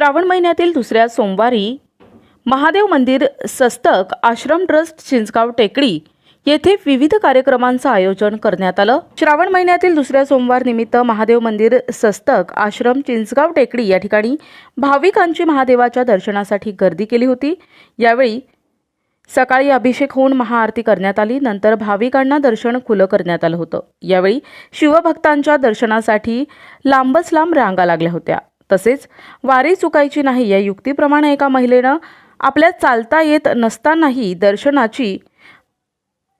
श्रावण महिन्यातील दुसऱ्या सोमवारी महादेव मंदिर सस्तक आश्रम ट्रस्ट चिंचगाव टेकडी येथे विविध कार्यक्रमांचं आयोजन करण्यात आलं. श्रावण महिन्यातील दुसऱ्या सोमवार निमित्त महादेव मंदिर सस्तक आश्रम चिंचगाव टेकडी या ठिकाणी भाविकांची महादेवाच्या दर्शनासाठी गर्दी केली होती. यावेळी सकाळी अभिषेक होऊन महाआरती करण्यात आली. नंतर भाविकांना दर्शन खुलं करण्यात आलं होतं. यावेळी शिवभक्तांच्या दर्शनासाठी लांबच लांब रांगा लागल्या होत्या. तसेच वारी चुकायची नाही या युक्तीप्रमाणे एका महिलेनं आपल्या चालता येत नसतानाही दर्शनाची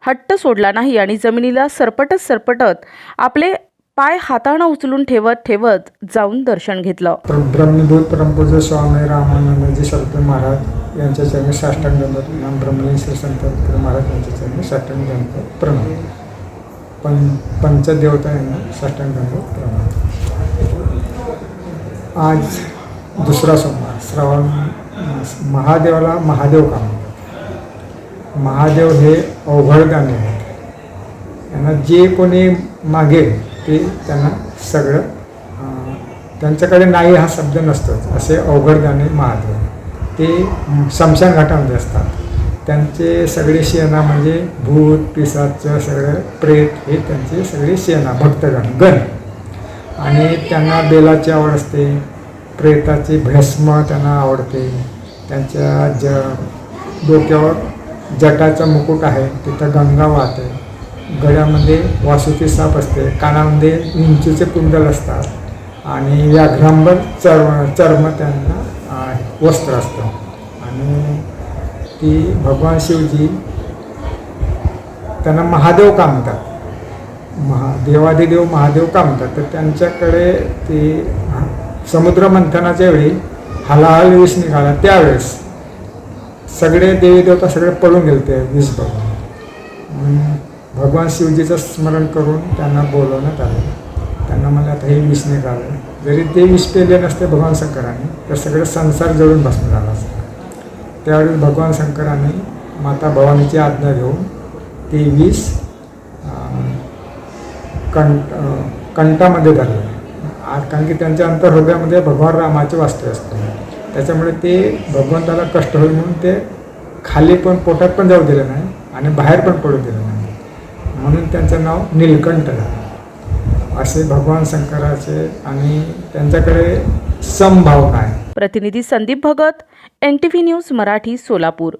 हट्ट सोडला नाही आणि जमिनीला सरपटत सरपटत आपले पाय हातानं उचलून ठेवत ठेवत जाऊन दर्शन घेतलं. ब्रह्मदूत परमपूज स्वामी रामानंदजी सरस्वती महाराज यांच्या चरणी साष्टांग दंडवत ब्रह्मलीन संत महाराज यांच्या चरणी साष्टांग दंडवत प्रणव पं पंचदेवता यांना साष्टांग दंडवत प्रणव आज दुसरा सोमवार श्रावण महादेवाला महादेव का म्हणतात महादेव हे अवघड गाणे आहेत. त्यांना जे कोणी मागेल ते त्यांना सगळं त्यांच्याकडे नाही हा शब्द नसतोच. असे अवघड गाणे महादेव. ते शमशान घाटामध्ये असतात. त्यांचे सगळे शेणा म्हणजे भूत पिसाचं सगळं प्रेत हे त्यांचे सगळे शेणा भक्तगण गण. आणि त्यांना बेलाची आवड असते. प्रेताचे भस्म त्यांना आवडते. त्यांच्या ज डोक्यावर जटाचा मुकुट आहे. तिथं गंगा वाहते. गळ्यामध्ये वासुकी साप असते. कानामध्ये उंचीचे कुंडल असतात. आणि व्याघ्रांबर चर्म चर्म त्यांना वस्त्र असतं. आणि ती भगवान शिवजी त्यांना महादेव का म्हणतात? महा देवादिदेव महादेव का म्हणतात? तर त्यांच्याकडे ते समुद्र मंथनाच्या वेळी हलाहल विष निघाला. त्यावेळेस सगळे देवी देवता सगळे पळून गेले ते विष बघून भगवान शिवजीचं स्मरण करून त्यांना बोलवण्यात आलं. त्यांना मला आता हे विष निघालं. जरी ते विष पेले नसते भगवान शंकराने तर सगळं संसार जळून बसून झाला असता. त्यावेळी भगवान शंकराने माता भवानीची आज्ञा घेऊन ते विष कंठ कंटामध्ये कंठामध्ये धरलं. कारण की त्यांच्या अंतर्हृदयामध्ये भगवान रामाचे वास्तव्य असते. त्याच्यामुळे ते भगवंताला कष्ट होईल म्हणून ते खाली पण पोटात पण जाऊ दिलं नाही आणि बाहेर पण पडू दिलं नाही. म्हणून त्यांचं नाव नीलकंठ झालं. असे भगवान शंकराचे आणि त्यांच्याकडे समभावना आहे. प्रतिनिधी Sandeep Bhagat N T V news Marathi Solapur.